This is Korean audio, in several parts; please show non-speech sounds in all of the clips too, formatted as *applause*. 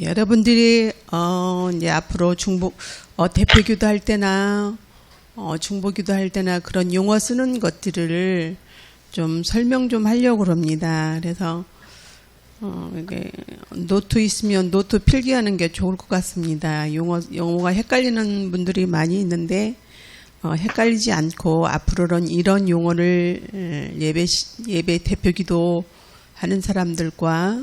여러분들이 어, 이제 앞으로 중보 어, 대표기도 할 때나 어, 중보기도 할 때나 그런 용어 쓰는 것들을 좀 설명 좀 하려고 합니다. 그래서 어, 이게 노트 있으면 노트 필기하는 게 좋을 것 같습니다. 용어 용어가 헷갈리는 분들이 많이 있는데 어, 헷갈리지 않고 앞으로는 이런 용어를 에, 예배 시- 예배 대표기도 하는 사람들과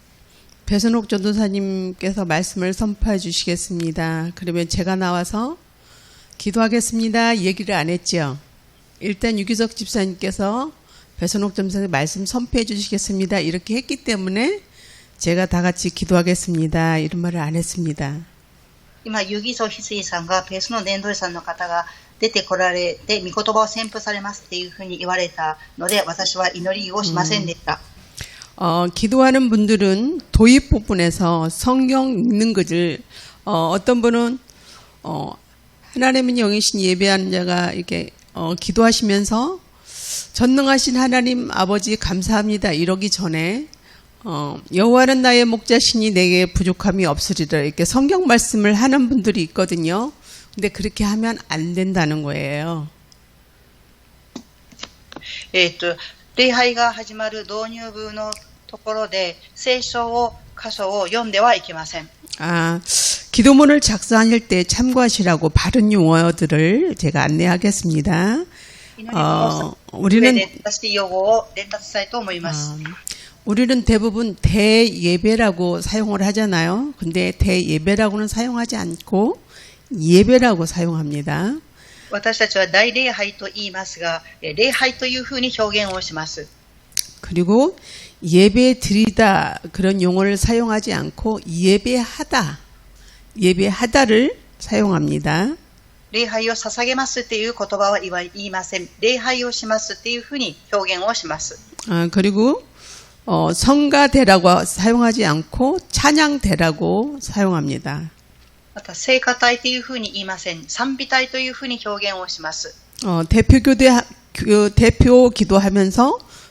배선옥 전도사님께서 말씀을 선포해 주시겠습니다. 그러면 제가 나와서 기도하겠습니다. 얘기를 안 했죠. 일단 유기석 집사님께서 배선옥 전도사님 말씀 선포해 주시겠습니다. 이렇게 했기 때문에 제가 다 같이 기도하겠습니다. 이런 말을 안 했습니다. 今、遊戯層翡翠さんがペースの伝道師さんの方が出てこられて、御言葉を宣布されますっていうふうに言われたので、私は祈りをしませんでした。 어, 기도하는 분들은 도입 부분에서 성경 읽는 것을 어, 어떤 분은 어, 하나님은 영이신 예배하는 자가 이렇게 어, 기도하시면서 전능하신 하나님 아버지 감사합니다 이러기 전에 어, 여호와는 나의 목자시니 내게 부족함이 없으리라 이렇게 성경 말씀을 하는 분들이 있거든요. 근데 그렇게 하면 안 된다는 거예요. えっ、と、礼拝が始まる導入部の ところで、聖書を、箇所を読んではいけません。 아, 기도문을 작성하실 때 참고하시라고 바른 용어들을 제가 안내하겠습니다. 祈りの 어, 上 우리는 で正しい用語を伝達したいと思います。 어, 우리는 대부분 대예배라고 사용을 하잖아요. 근데 대예배라고는 사용하지 않고 예배라고 사용합니다. 私たちは大礼拝と言いますが、え礼拝というふうに表現をします。 그리고 예배 드리다 그런 용어를 사용하지 않고 예배하다, 예배하다를 사용합니다. 礼拝を捧げますっていう言葉は言わ言いません。礼拝をしますっていうふうに表現をします。 아, 그리고 어, 성가대라고 사용하지 않고 찬양대라고 사용합니다. また、聖歌隊というふうに言いません。賛美隊というふうに表現をします。 어, 대표 교대 하- 교- 대표 기도하면서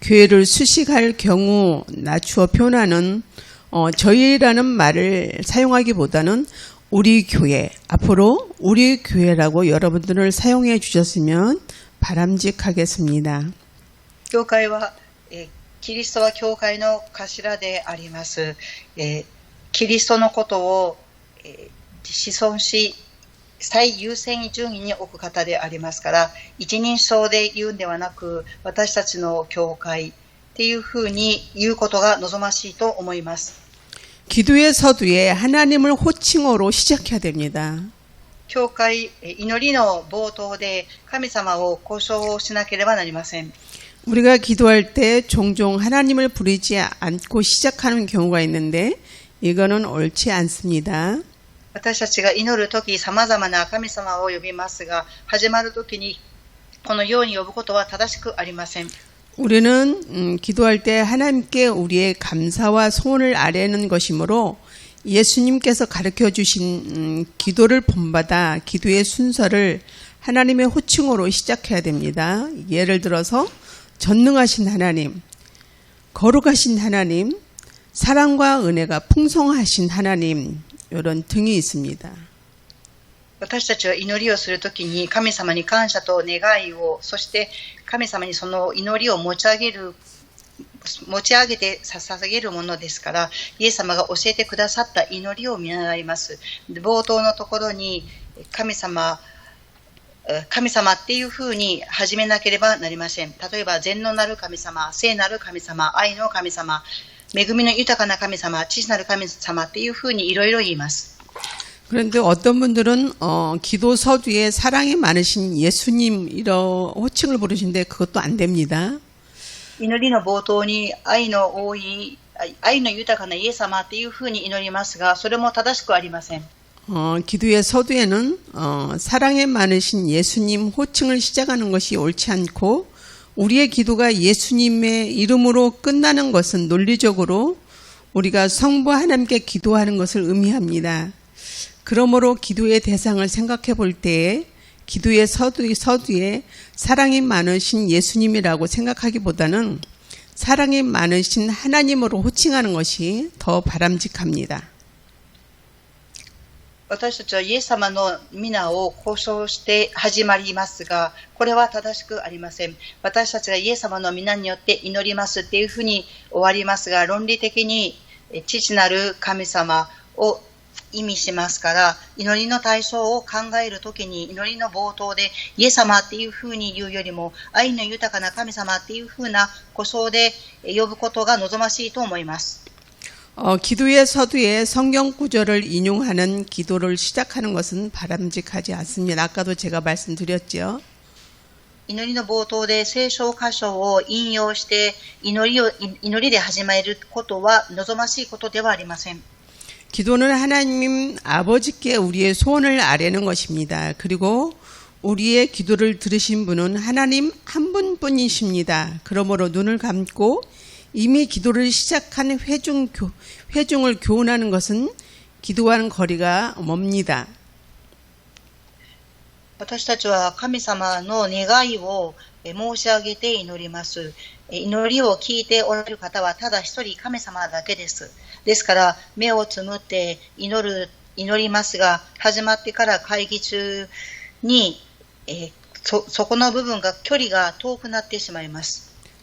교회를 수식할 경우 낮추어 표현하는 어, 저희라는 말을 사용하기보다는 우리 교회 앞으로 우리 교회라고 여러분들을 사용해 주셨으면 바람직하겠습니다. 교회는 キリストは教会の頭であります。えー、キリストのことを、えー、自尊し、最優先順位に置く方でありますから、一人称で言うんではなく、私たちの教会っていうふうに言うことが望ましいと思います。 기도의 서두에 하나님을 호칭어로 시작해야 됩니다. 教会、えー祈りの冒頭で神様を交渉しなければなりません。 우리가 기도할 때 종종 하나님을 부르지 않고 시작하는 경우가 있는데 이거는 옳지 않습니다. 私たちが祈るとき、様々な神様を呼びますが、始まるときに、このように呼ぶことは正しくありません。 우리는 음, 기도할 때 하나님께 우리의 감사와 소원을 아뢰는 것이므로 예수님께서 가르쳐 주신 음, 기도를 본받아 기도의 순서를 하나님의 호칭으로 시작해야 됩니다. 예를 들어서 전능하신 하나님, 거룩하신 하나님, 사랑과 은혜가 풍성하신 하나님 이런 등이 있습니다. 私たちは祈りをするときに、神様に感謝と願いを、そして神様にその祈りを持ち上げる 持ち上げて捧げるものですから、イエス様が教えてくださった祈りを見習います。で冒頭のところに、神様、えー神様っていう風に始めなければなりません。例えば、善のなる神様、聖なる神様、愛の神様、 恵みの豊かな神様、父なる神様っていう風にいろいろ言います。 그런데 어떤 분들은 어, 기도 서두에 사랑이 많으신 예수님 이런 호칭을 부르시는데 그것도 안 됩니다. 祈りの冒頭に愛の多い、愛愛の豊かなイエス様っていう風に祈りますが、それも正しくありません。 어, 기도의 서두에는 어, 사랑에 많으신 예수님 호칭을 시작하는 것이 옳지 않고 우리의 기도가 예수님의 이름으로 끝나는 것은 논리적으로 우리가 성부 하나님께 기도하는 것을 의미합니다. 그러므로 기도의 대상을 생각해 볼 때에 기도의 서두, 서두에 사랑이 많으신 예수님이라고 생각하기보다는 사랑이 많으신 하나님으로 호칭하는 것이 더 바람직합니다. 私たちはイエス様の皆を交渉して始まりますが、これは正しくありません。私たちがイエス様の皆によって祈りますっていうふうに終わりますが、論理的に父なる神様を意味しますから、祈りの対象を考えるときに祈りの冒頭でイエス様っていうふうに言うよりも、愛の豊かな神様っていうふうな故障で呼ぶことが望ましいと思います。 어, 기도의 서두에 성경 구절을 인용하는 기도를 시작하는 것은 바람직하지 않습니다. 아까도 제가 말씀드렸죠. 祈りの冒頭で聖書箇所を引用して祈りを祈りで始めることは望ましいことではありません。 기도는 하나님 아버지께 우리의 소원을 아뢰는 것입니다. 그리고 우리의 기도를 들으신 분은 하나님 한 분뿐이십니다. 그러므로 눈을 감고 이미 기도를 시작한 회중, 교- 회중을 교훈하는 것은 기도와는 거리가 멉니다. 私たちは神様の願いをえ申し上げて祈ります。え祈りを聞いておられる方はただ一人神様だけです。ですから目をつむって祈る、祈りますが、始まってから会議中に、えーそ、そこの部分が距離が遠くなってしまいます。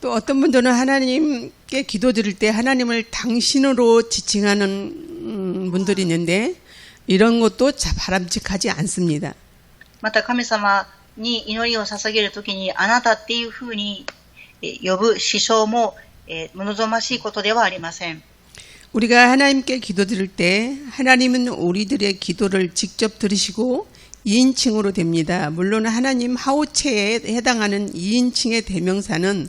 또 어떤 분들은 하나님께 기도 드릴 때 하나님을 당신으로 지칭하는 음, 분들이 있는데 이런 것도 자- 바람직하지 않습니다. また神様に祈りを捧げるときに、あなたっていうふうにえ呼ぶ思想も、えー望ましいことではありません。 우리가 하나님께 기도 드릴 때 하나님은 우리들의 기도를 직접 들으시고 2인칭으로 됩니다. 물론 하나님 하우체에 해당하는 2인칭의 대명사는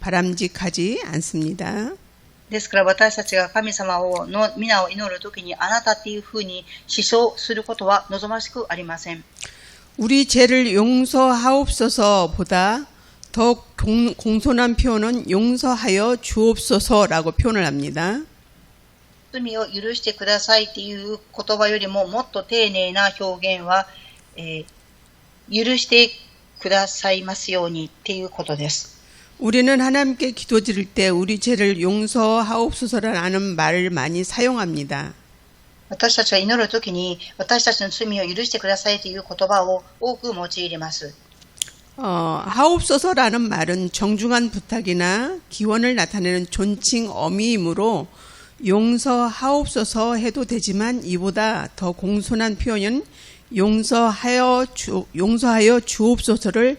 바람직하지 않습니다. ですから私たちが神様をの皆を祈るときにあなたっていうふうに思想することは望ましくありません。 우리 죄를 용서하옵소서보다 더 공, 공손한 표현은 용서하여 주옵소서라고 표현을 합니다. 罪を許してくださいっていう言葉よりももっと丁寧な表現は、えー許してくださいますようにっていうことです。 우리는 하나님께 기도 드릴 때 우리 죄를 용서하옵소서라는 말을 많이 사용합니다. 私たちは祈るときに私たちの罪を許してくださいという言葉を多く用います。 어, 하옵소서라는 말은 정중한 부탁이나 기원을 나타내는 존칭 어미이므로 용서하옵소서 해도 되지만 이보다 더 공손한 표현은 용서하여 주, 용서하여 주옵소서를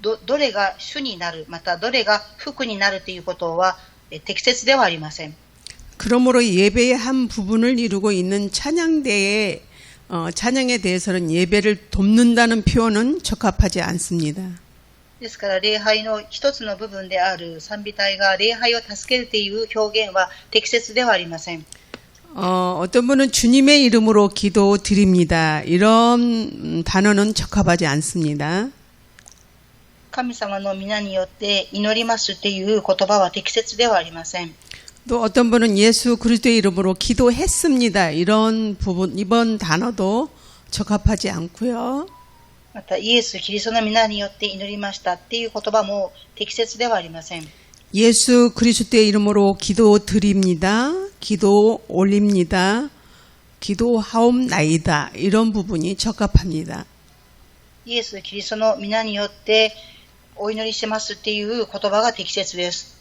ど、どれが主になる、またどれが福になるということはえ適切ではありません。 그러므로 예배의 한 부분을 이루고 있는 찬양대의 어, 찬양에 대해서는 예배를 돕는다는 표현은 적합하지 않습니다. ですから礼拝の一つの部分である賛美隊が礼拝を助けるという表現は適切ではありません。 어, 어떤 분은 주님의 이름으로 기도 드립니다. 이런 음, 단어는 적합하지 않습니다. 神様の皆によって祈りますっていう言葉は適切ではありません。 또 어떤 분은 예수 그리스도의 이름으로 기도했습니다. 이런 부분 이번 단어도 적합하지 않고요. また、イエス・キリストの皆によって祈りましたっていう言葉も適切ではありません。 예수 그리스도의 이름으로 기도 드립니다. 기도 올립니다. 기도하옵나이다. 이런 부분이 적합합니다. イエス・キリストの皆によって お祈りしますっていう言葉が適切です。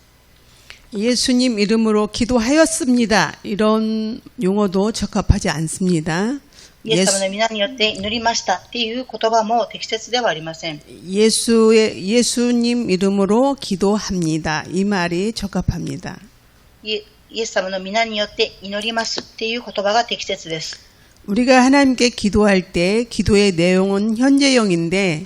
예수님 이름으로 기도하였습니다. 이런 용어도 적합하지 않습니다. イエス様 예수, の皆によって祈りましたっていう言葉も適切ではありません。 예수의 예수님 이름으로 기도합니다. 이 말이 적합합니다. イエイエス様の皆によって祈りますっていう言葉が適切です。 우리가 하나님께 기도할 때 기도의 내용은 현재형인데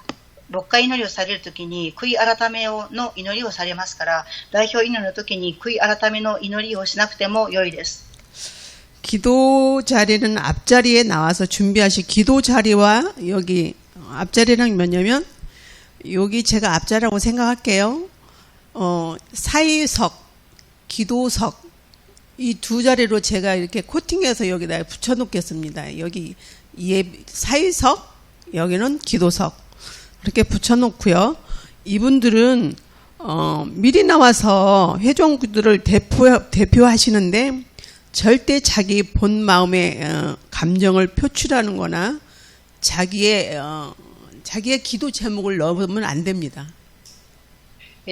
牧会祈りをされるときに、悔い改めをの祈りをされますから、代表祈りのときに悔い改めの祈りをしなくても良いです。 기도 자리는 앞자리에 나와서 준비하실 기도 자리와 여기 앞자리랑 뭐냐면 여기 제가 앞자리라고 생각할게요. 어, 사이석, 기도석 이 두 자리로 제가 이렇게 코팅해서 여기다 붙여 놓겠습니다. 여기 예 사이석 여기는 기도석 이렇게 붙여 놓고요. 이분들은 어, 미리 나와서 회종들을 대표 대표하시는데 절대 자기 본 마음의 어, 감정을 표출하는 거나 자기의 어, 자기의 기도 제목을 넣으면 안 됩니다.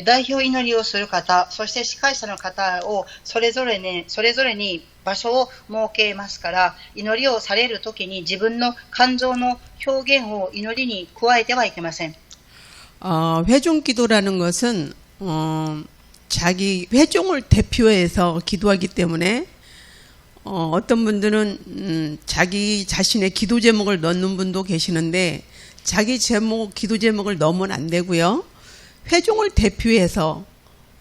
代表祈りをする方、そして司会者の方をそれぞれに、それぞれに 場所を設けますから、祈りをされるときに自分の感情の表現を祈りに加えてはいけません。 어, 회종 기도라는 것은 어, 자기 회종을 대표해서 기도하기 때문에 어, 어떤 분들은 음, 자기 자신의 기도 제목을 넣는 분도 계시는데 자기 제목 기도 제목을 넣으면 안 되고요. 회종을 대표해서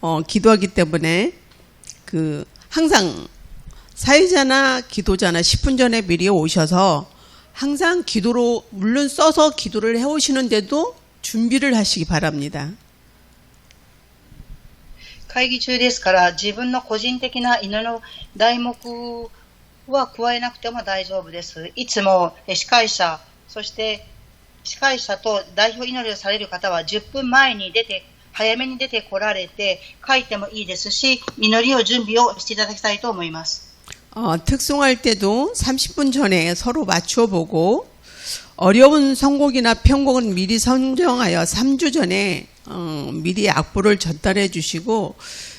어, 기도하기 때문에 그 항상 사회자나 기도자나 10분 전에 미리 오셔서 항상 기도로 물론 써서 기도를 해 오시는데도 준비를 하시기 바랍니다. 会議中ですから、自分の個人的な祈りの題目は加えなくても大丈夫です。いつもえ司会者、そして司会者と代表祈りをされる方は10分前に出て、早めに出てこられて、書いてもいいですし、祈りを準備をしていただきたいと思います。 어, 특송할 때도 30분 전에 서로 맞춰 보고 어려운 선곡이나 편곡은 미리 선정하여 3주 전에 어, 미리 악보를 전달해 주시고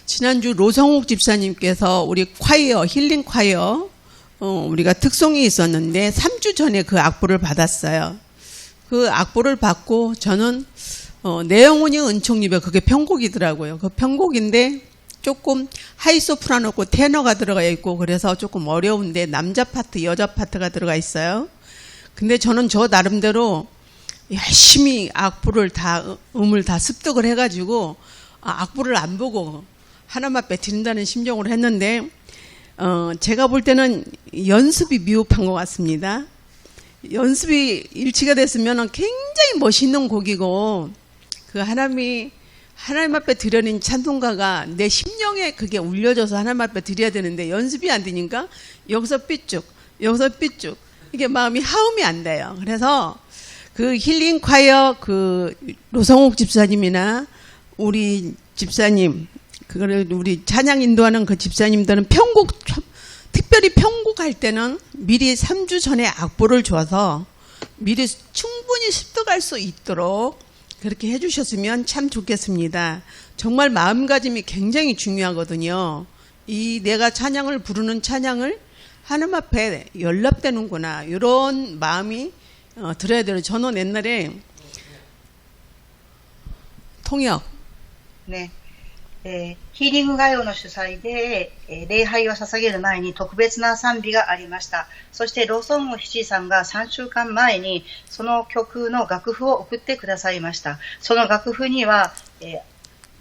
지난주 로성욱 집사님께서 우리 콰이어 힐링 콰이어 어, 우리가 특송이 있었는데 3주 전에 그 악보를 받았어요. 그 악보를 받고 저는 어, 내 영혼이 은총입에 그게 편곡이더라고요. 그 편곡인데 조금 하이 소프라노고 테너가 들어가 있고 그래서 조금 어려운데 남자 파트, 여자 파트가 들어가 있어요. 근데 저는 저 나름대로 열심히 악보를 다 음을 다 습득을 해가지고 아, 악보를 안 보고 하나만 빼드린다는 심정으로 했는데 어, 제가 볼 때는 연습이 미흡한 것 같습니다. 연습이 일치가 됐으면 굉장히 멋있는 곡이고 그 하나님이 하나님 앞에 드려는 찬송가가 내 심령에 그게 울려져서 하나님 앞에 드려야 되는데 연습이 안 되니까 여기서 삐쭉 여기서 삐쭉 이게 마음이 하음이 안 돼요. 그래서 그 힐링 콰이어 그 로성옥 집사님이나 우리 집사님 그거를 우리 찬양 인도하는 그 집사님들은 편곡 특별히 편곡할 때는 미리 3주 전에 악보를 줘서 미리 충분히 습득할 수 있도록 그렇게 해주셨으면 참 좋겠습니다. 정말 마음가짐이 굉장히 중요하거든요. 이 내가 찬양을 부르는 찬양을 하나님 앞에 연락되는구나 이런 마음이 어, 들어야 돼요. 저는 옛날에 통역 ね。えーヒーリングガイオの主催で、えー礼拝を捧げる前に特別な賛美がありました。そしてローソング七さんが3週間前にその曲の楽譜を送ってくださいました。その楽譜には、えー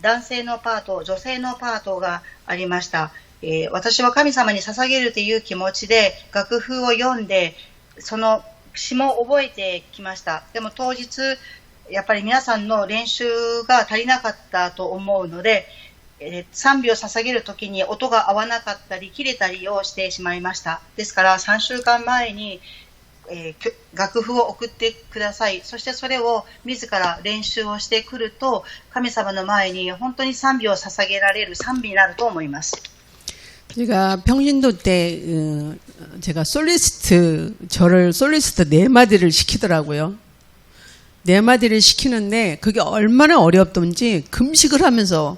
男性のパート、女性のパートがありました。え私は神様に捧げるという気持ちで楽譜を読んで、その詩も覚えてきました。でも当日、やっぱり皆さんの練習が足りなかったと思うので、えー賛美を捧げるときに音が合わなかったり、切れたりをしてしまいました。ですから、3週間前に、えーきょ楽譜を送ってください。そしてそれを自ら練習をしてくると、神様の前に本当に賛美を捧げられる賛美になると思います。 제가 평신도 때 어, 제가 솔리스트 저를 솔리스트 네 마디를 시키더라고요. 네 마디를 시키는데 그게 얼마나 어렵던지 금식을 하면서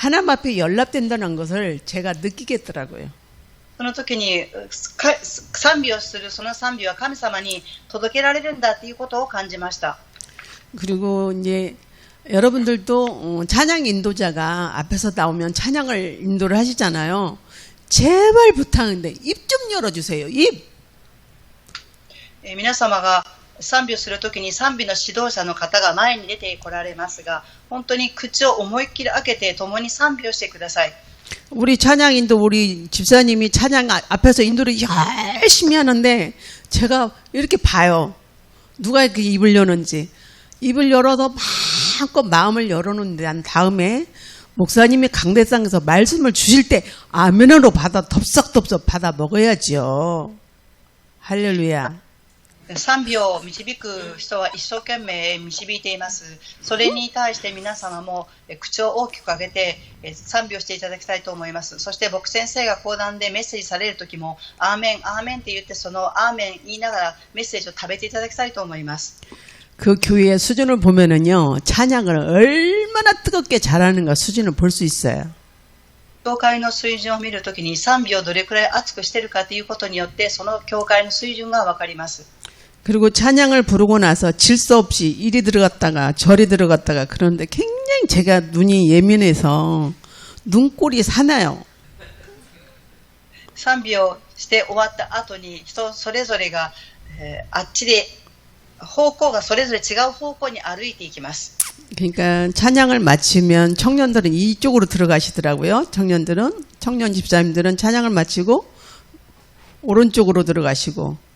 하나님 앞에 연락된다는 것을 제가 느끼겠더라고요. その時にうか賛美をするその賛美は神様に届けられるんだということを感じました。 그리고 이제 여러분들도 어, 찬양 인도자가 앞에서 나오면 찬양을 인도를 하시잖아요. 제발 부탁인데 입 좀 열어주세요. 입. えー皆様が 賛美をするときに賛美の指導者の方が前に出てこられますが、本当に口を思いっきり開けて共に賛美をしてください。 우리 찬양 인도 우리 집사님이 찬양 아- 앞에서 인도를 열심히 하는데 제가 이렇게 봐요. 누가 이렇게 입을 여는지. 입을 열어서 마음껏 마음을 열어놓은 난 다음에 목사님이 강대상에서 말씀을 주실 때 아멘으로 받아 덥석덥석 받아 먹어야지요. 할렐루야. 賛美を導く人は一生懸命導いています。それに対して皆様もえ口を大きく開けてえ賛美をしていただきたいと思います。そして僕先生が講談でメッセージされる時も、アーメン、アーメンって言ってそのアーメン言いながらメッセージを食べていただきたいと思います。 그 교회의 수준을 보면은요, 찬양을 얼마나 뜨겁게 잘하는가 수준을 볼 수 있어요. 教会の水準を見るときに賛美をどれくらい熱くしてるかということによって、その教会の水準がわかります。 그리고 찬양을 부르고 나서 질서 없이 이리 들어갔다가 저리 들어갔다가 그런데 굉장히 제가 눈이 예민해서 눈꼴이 사나요. 賛美をして終わった後に人それぞれが、えーあっちで方向がそれぞれ違う方向に歩いていきます。 그러니까 찬양을 마치면 청년들은 이쪽으로 들어가시더라고요. 청년들은 청년 집사님들은 찬양을 마치고 오른쪽으로 들어가시고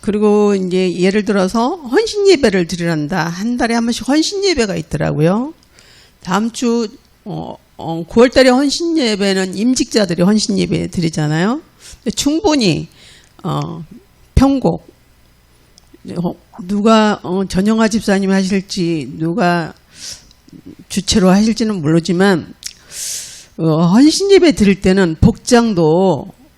그리고 이제 예를 들어서 헌신 예배를 드리란다. 한 달에 한 번씩 헌신 예배가 있더라고요. 다음 주 어, 9월 달에 헌신 예배는 임직자들이 헌신 예배 드리잖아요. 충분히 어, 편곡 어, 누가 어, 전영화 집사님 하실지 누가 주체로 하실지는 모르지만 어, 헌신 예배 드릴 때는 복장도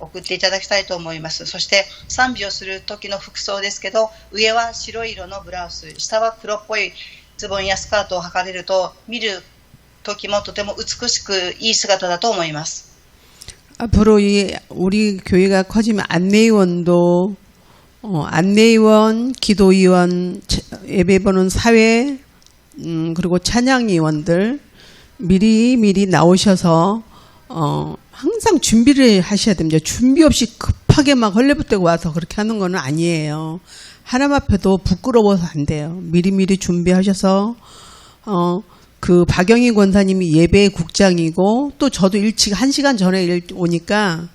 送っていただきたいと思います。そして賛美をする時の服装ですけど、上は白い色のブラウス、下は黒っぽいズボンやスカートを履かれると、見る時もとても美しくいい姿だと思います。 앞으로 이 우리 교회가 커지면 안내위원도 어, 안내위원, 기도위원, 차- 예배 보는 사회 음, 그리고 찬양위원들 미리 미리 나오셔서 어, 항상 준비를 하셔야 됩니다. 준비 없이 급하게 막 헐레부대고 와서 그렇게 하는 거는 아니에요. 하나님 앞에도 부끄러워서 안 돼요. 미리 미리 준비하셔서 어, 그 박영희 권사님이 예배 국장이고 또 저도 일찍 한 시간 전에 일- 오니까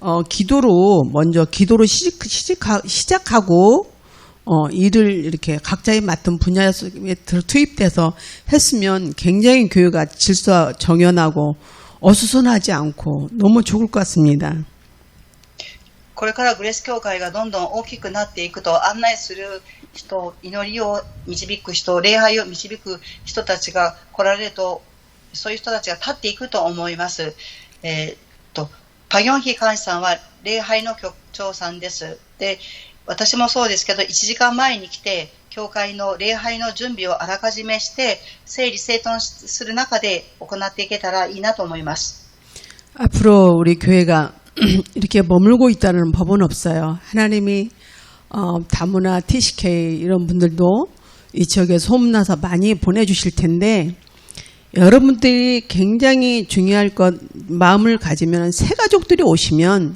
어, 기도로 먼저 기도로 시작, 시작하, 시작하고 어, 일을 이렇게 각자의 맡은 분야에 들- 투입돼서 했으면 굉장히 교회가 질서 정연하고 어수선하지 않고 너무 좋을 것 같습니다. これからグレース教会がどんどん大きくなっていくと案内する人、祈りを導く人、礼拝を導く人たちが来られると、そういう人たちが立っていくと思います。えーっと、パギョンヒ監視さんは礼拝の局長さんです。で、私もそうですけど、1時間前に来て、 教会の礼拝の準備をあらかじめして、整理整頓する中で行っていけたらいいなと思います。 앞으로 우리 교회가 *clears throat* 이렇게 머물고 있다는 법은 없어요. 하나님이 어, 다문화 TCK 이런 분들도 이 지역에 소문나서 많이 보내주실 텐데 여러분들이 굉장히 중요할 것 마음을 가지면 새 가족들이 오시면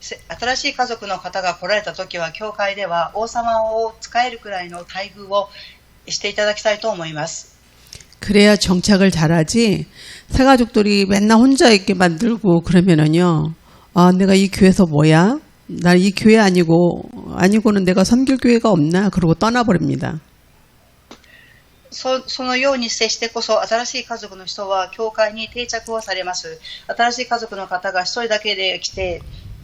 せ新しい家族の方が来られた時は、教会では王様を使えるくらいの待遇をしていただきたいと思います。 그래야 정착을 잘하지. 새 가족들이 맨날 혼자 있게 만들고 그러면은요. 아, 내가 이 교회에서 뭐야? 나 이 교회 아니고 아니고는 내가 섬길 교회가 없나 그러고 떠나버립니다. そそのように接してこそ新しい家族の人は教会に定着をされます。新しい家族の方が一人だけで来て、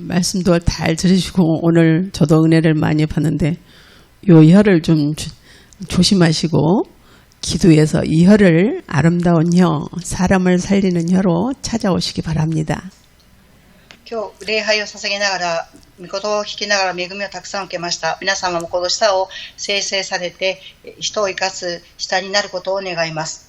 말씀도 잘 들으시고 오늘 저도 은혜를 많이 받는데 요 혀를 좀 조- 조심하시고 기도해서 이 혀를 아름다운 혀, 사람을 살리는 혀로 찾아오시기 바랍니다. 今日、礼拝を捧げながら、御言葉を聞きながら恵みをたくさん受けました。皆様もこの舌を生成されて、人を生かす舌になることを願います。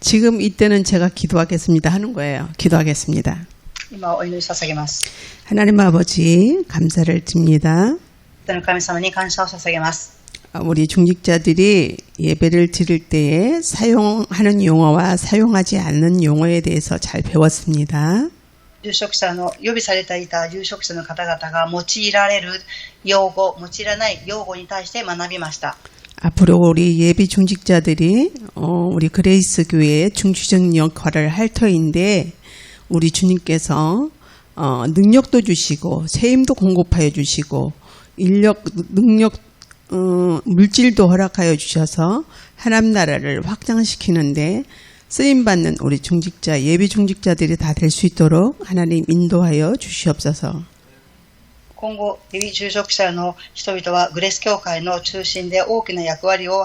지금 이때는 제가 기도하겠습니다 하는 거예요. 기도하겠습니다. 今お祈り捧げます。 하나님 아버지 감사를 드립니다. 天の神様に感謝を捧げます。 우리 중직자들이 예배를 드릴 때에 사용하는 용어와 사용하지 않는 용어에 대해서 잘 배웠습니다. 住職者の、予備されていた住職者の方々が用いられる用語、用いらない用語に対して学びました。 앞으로 우리 예비 중직자들이 어, 우리 그레이스 교회의 중추적 역할을 할 터인데 우리 주님께서 어, 능력도 주시고 새 힘도 공급하여 주시고 인력 능력 어, 물질도 허락하여 주셔서 하나님 나라를 확장시키는데 쓰임 받는 우리 중직자 예비 중직자들이 다 될 수 있도록 하나님 인도하여 주시옵소서. 今後、予備住職者の人々はグレス教会の中心で大きな役割を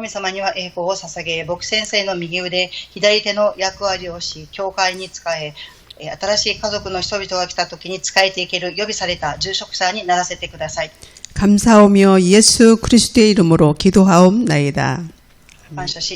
神様には栄光を捧げ、僕先生の右腕、左手の役割をし、教会に仕え、えー新しい家族の人々が来た時に仕えていける予備された住職者にならせてください。 감사하며 예수 그리스도의 이름으로 기도하옵나이다. 感謝し、